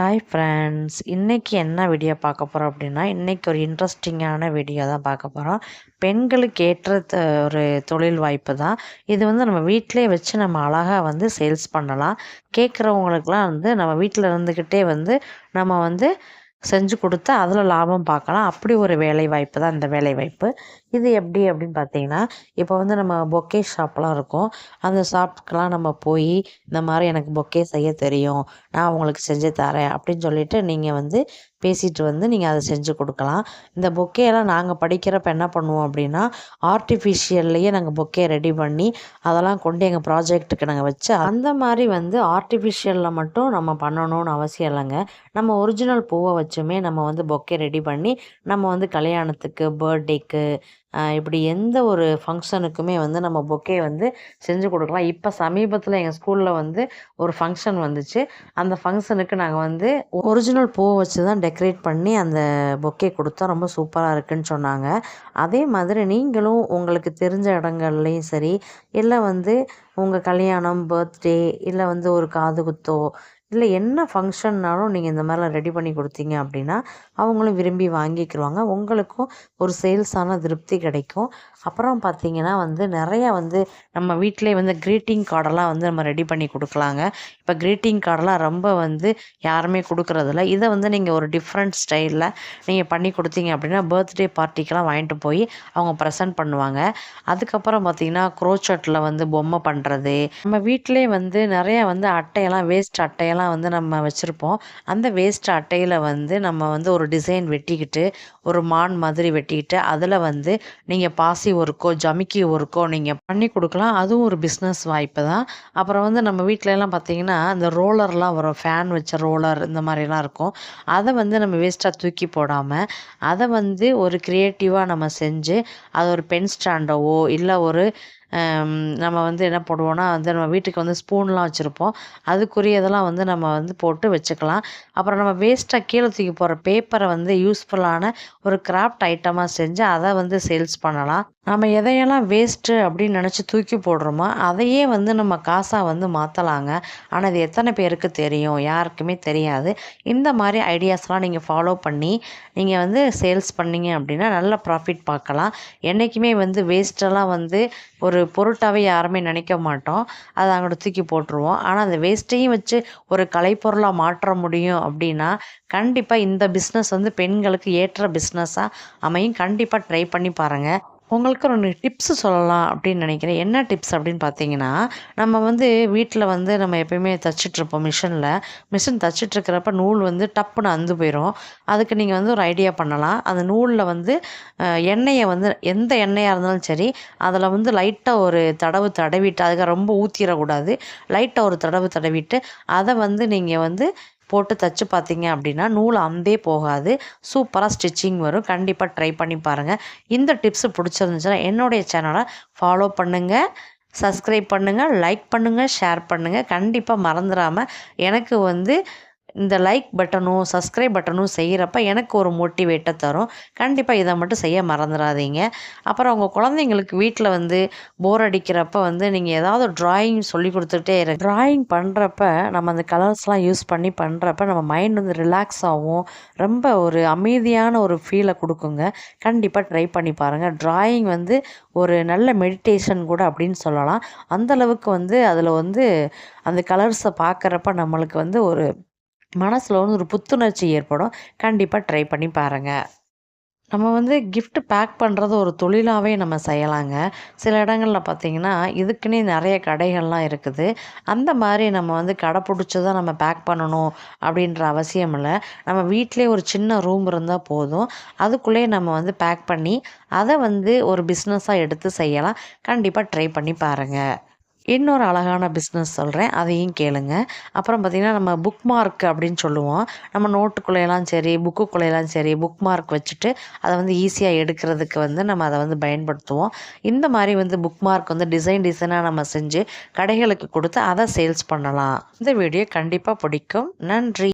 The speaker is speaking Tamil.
ஹாய் ஃப்ரெண்ட்ஸ் இன்றைக்கி என்ன வீடியோ பார்க்க போகிறோம் அப்படின்னா இன்றைக்கி ஒரு இன்ட்ரெஸ்டிங்கான வீடியோ தான் பார்க்க போகிறோம் பெண்களுக்கு ஏற்ற ஒரு தொழில் வாய்ப்பு தான். இது வந்து நம்ம வீட்டிலே வச்சு நம்ம அழகாக வந்து சேல்ஸ் பண்ணலாம். கேட்குறவங்களுக்குலாம் வந்து நம்ம வீட்டில் இருந்துக்கிட்டே வந்து நம்ம வந்து செஞ்சு கொடுத்தா அதில் லாபம் பார்க்கலாம். அப்படி ஒரு வேலை வாய்ப்பு தான் இந்த வேலை வாய்ப்பு இது எப்படி அப்படின்னு பார்த்தீங்கன்னா இப்போ வந்து நம்ம பொக்கே ஷாப்லாம் இருக்கும். அந்த ஷாப்புக்கெலாம் நம்ம போய் இந்த மாதிரி எனக்கு பொக்கே செய்ய தெரியும். நான் உங்களுக்கு செஞ்சு தரேன் அப்படின்னு சொல்லிட்டு நீங்கள் வந்து பேசிட்டு வந்து நீங்கள் அதை செஞ்சு கொடுக்கலாம். இந்த பொக்கேலாம் நாங்கள் படிக்கிறப்ப என்ன பண்ணுவோம் அப்படின்னா ஆர்டிஃபிஷியல்லையே நாங்கள் பொக்கே ரெடி பண்ணி அதெல்லாம் கொண்டு எங்கள் ப்ராஜெக்ட்டுக்கு நாங்கள் வச்சு அந்த மாதிரி வந்து ஆர்டிஃபிஷியலில் மட்டும் நம்ம பண்ணணும்னு அவசியம் இல்லைங்க. நம்ம ஒரிஜினல் பூவை வச்சுமே நம்ம வந்து பொக்கே ரெடி பண்ணி நம்ம வந்து கல்யாணத்துக்கு பர்த்டேக்கு இப்படி எந்த ஒரு ஃபங்க்ஷனுக்குமே வந்து நம்ம பொக்கே வந்து செஞ்சு கொடுக்கலாம். இப்போ சமீபத்தில் எங்கள் ஸ்கூலில் வந்து ஒரு ஃபங்க்ஷன் வந்துச்சு. அந்த ஃபங்க்ஷனுக்கு நாங்கள் வந்து ஒரிஜினல் பூவை வச்சு தான் டெக்கரேட் பண்ணி அந்த பொக்கே கொடுத்தா ரொம்ப சூப்பராக இருக்குன்னு சொன்னாங்க. அதே மாதிரி நீங்களும் உங்களுக்கு தெரிஞ்ச இடங்கள்லையும் சரி இல்லை வந்து உங்கள் கல்யாணம் பர்த்டே இல்லை வந்து ஒரு காது குத்தோ இல்லை என்ன ஃபங்க்ஷன்னாலும் நீங்கள் இந்த மாதிரிலாம் ரெடி பண்ணி கொடுத்தீங்க அப்படின்னா அவங்களும் விரும்பி வாங்கிக்கிடுவாங்க உங்களுக்கும் ஒரு சேல்ஸான திருப்தி கிடைக்கும். அப்புறம் பார்த்திங்கன்னா வந்து நிறையா வந்து நம்ம வீட்டிலே வந்து க்ரீட்டிங் கார்டெல்லாம் வந்து நம்ம ரெடி பண்ணி கொடுக்கலாங்க. இப்போ க்ரீட்டிங் கார்டெல்லாம் ரொம்ப வந்து யாருமே கொடுக்குறதில்ல. இதை வந்து நீங்கள் ஒரு டிஃப்ரெண்ட் ஸ்டைலில் நீங்கள் பண்ணி கொடுத்தீங்க அப்படின்னா பர்த்டே பார்ட்டிக்கெலாம் வாங்கிட்டு போய் அவங்க ப்ரெசென்ட் பண்ணுவாங்க. அதுக்கப்புறம் பார்த்திங்கன்னா க்ரோச்சட்டில் வந்து பொம்மை பண்ணுறது நம்ம வீட்டிலே வந்து நிறையா வந்து அட்டையெல்லாம் வேஸ்ட் அட்டையெல்லாம் அட்டையெல்லாம் வந்து நம்ம வச்சுருப்போம். அந்த வேஸ்ட் அட்டையில் வந்து நம்ம வந்து ஒரு டிசைன் வெட்டிக்கிட்டு ஒரு மான் மாதிரி வெட்டிக்கிட்டு அதில் வந்து நீங்கள் பாசி ஒர்க்கோ ஜமிக்கி ஒர்க்கோ நீங்கள் பண்ணி கொடுக்கலாம். அதுவும் ஒரு பிஸ்னஸ் வாய்ப்பு தான். அப்புறம் வந்து நம்ம வீட்டிலலாம் பார்த்தீங்கன்னா இந்த ரோலர்லாம் வரும். ஃபேன் வச்ச ரோலர் இந்த மாதிரிலாம் இருக்கும். அதை வந்து நம்ம வேஸ்ட்டாக தூக்கி போடாமல் அதை வந்து ஒரு க்ரியேட்டிவாக நம்ம செஞ்சு அதை ஒரு பென் ஸ்டாண்டோவோ இல்லை ஒரு நம்ம வந்து என்ன போடுவோம்னா வந்து நம்ம வீட்டுக்கு வந்து ஸ்பூன்லாம் வச்சுருப்போம். அதுக்குரியதெல்லாம் வந்து நம்ம வந்து போட்டு வச்சுக்கலாம். அப்புறம் நம்ம வேஸ்ட்டாக கீழே தூக்கி போகிற பேப்பரை வந்து யூஸ்ஃபுல்லான ஒரு கிராஃப்ட் ஐட்டமாக செஞ்சு அதை வந்து சேல்ஸ் பண்ணலாம். நம்ம எதையெல்லாம் வேஸ்ட்டு அப்படின்னு நினச்சி தூக்கி போடுறோமோ அதையே வந்து நம்ம காசாக வந்து மாற்றலாங்க ஆனால் இது எத்தனை பேருக்கு தெரியும்? யாருக்குமே தெரியாது. இந்த மாதிரி ஐடியாஸ்லாம் நீங்கள் ஃபாலோ பண்ணி நீங்கள் வந்து சேல்ஸ் பண்ணிங்க அப்படின்னா நல்ல ப்ராஃபிட் பார்க்கலாம். என்றைக்குமே வந்து வேஸ்ட்டெல்லாம் வந்து ஒரு பொருட்டாகவே யாருமே நினைக்க மாட்டோம். அதை அங்கிட்ட தூக்கி போட்டுருவோம். ஆனால் அந்த வேஸ்ட்டையும் வச்சு ஒரு கலைப்பொருளாக மாற்ற முடியும் அப்படின்னா கண்டிப்பாக இந்த பிஸ்னஸ் வந்து பெண்களுக்கு ஏற்ற பிஸ்னஸாக அமையும். கண்டிப்பாக ட்ரை பண்ணி பாருங்கள் உங்களுக்கு ரெண்டு டிப்ஸு சொல்லலாம் அப்படின்னு நினைக்கிறேன். என்ன டிப்ஸ் அப்படின்னு பார்த்தீங்கன்னா நம்ம வந்து வீட்டில் வந்து நம்ம எப்பயுமே தச்சிட்ருப்போம் மிஷினில் மிஷின் தச்சிட்ருக்கிறப்ப நூல் வந்து டப்புன்னு அந்து போயிடும் அதுக்கு நீங்கள் வந்து ஒரு ஐடியா பண்ணலாம். அந்த நூலில் வந்து எண்ணெயை வந்து எந்த எண்ணெயாக இருந்தாலும் சரி அதில் வந்து லைட்டாக ஒரு தடவு தடவிட்டு அதுக்கு ரொம்ப ஊற்றிடக்கூடாது லைட்டாக ஒரு தடவு தடவிட்டு அதை வந்து நீங்கள் வந்து போட்டு தைச்சு பார்த்தீங்க அப்படின்னா நூல் அந்தே போகாது. சூப்பராக ஸ்டிச்சிங் வரும். கண்டிப்பாக ட்ரை பண்ணி பாருங்கள் இந்த டிப்ஸு பிடிச்சிருந்துச்சுன்னா என்னுடைய சேனலை ஃபாலோ பண்ணுங்கள் சப்ஸ்கிரைப் பண்ணுங்கள் லைக் பண்ணுங்கள் ஷேர் பண்ணுங்கள் கண்டிப்பாக மறந்துடாமல் எனக்கு வந்து இந்த லைக் பட்டனும் சப்ஸ்கிரைப் பட்டனும் செய்கிறப்ப எனக்கு ஒரு மோட்டிவேட்டை தரும். கண்டிப்பாக இதை மட்டும் செய்ய மறந்துடாதீங்க அப்புறம் உங்கள் குழந்தைங்களுக்கு வீட்டில் வந்து போர் அடிக்கிறப்ப வந்து நீங்கள் ஏதாவது ட்ராயிங் சொல்லி கொடுத்துட்டே இருக்கு ட்ராயிங் பண்ணுறப்ப நம்ம அந்த கலர்ஸ்லாம் யூஸ் பண்ணி பண்ணுறப்ப நம்ம மைண்ட் வந்து ரிலாக்ஸ் ஆகும் ரொம்ப ஒரு அமைதியான ஒரு ஃபீலை கொடுக்குங்க. கண்டிப்பாக ட்ரை பண்ணி பாருங்கள் ட்ராயிங் வந்து ஒரு நல்ல மெடிடேஷன் கூட அப்படின்னு சொல்லலாம். அந்தளவுக்கு வந்து அதில் வந்து அந்த கலர்ஸை பார்க்குறப்ப நம்மளுக்கு வந்து ஒரு மனசில் வந்து ஒரு புத்துணர்ச்சி ஏற்படும். கண்டிப்பாக ட்ரை பண்ணி பாருங்கள் நம்ம வந்து கிஃப்ட் பேக் பண்ணுறது ஒரு தொழிலாகவே நம்ம செய்யலாங்க. சில இடங்களில் பார்த்திங்கன்னா இதுக்குன்னே நிறைய கடைகள்லாம் இருக்குது. அந்த மாதிரி நம்ம வந்து கடை பிடிச்சி தான் நம்ம பேக் பண்ணணும் அப்படின்ற அவசியம் இல்லை. நம்ம வீட்டிலே ஒரு சின்ன ரூம் இருந்தால் போதும். அதுக்குள்ளேயே நம்ம வந்து பேக் பண்ணி அதை வந்து ஒரு பிஸ்னஸாக எடுத்து செய்யலாம். கண்டிப்பாக ட்ரை பண்ணி பாருங்கள் இன்னொரு அழகான பிஸ்னஸ் சொல்கிறேன் அதையும் கேளுங்க. அப்புறம் பார்த்திங்கன்னா நம்ம புக் மார்க் அப்படின்னு சொல்லுவோம். நம்ம நோட்டுக்குள்ளையெல்லாம் சரி புக்குக்குள்ளையெல்லாம் சரி புக் மார்க் வச்சுட்டு அதை வந்து ஈஸியாக எடுக்கிறதுக்கு வந்து நம்ம அதை வந்து பயன்படுத்துவோம். இந்த மாதிரி வந்து புக் மார்க் வந்து டிசைன் டிசைனாக நம்ம செஞ்சு கடைகளுக்கு கொடுத்து அதை சேல்ஸ் பண்ணலாம். இந்த வீடியோ கண்டிப்பாக பிடிக்கும். நன்றி.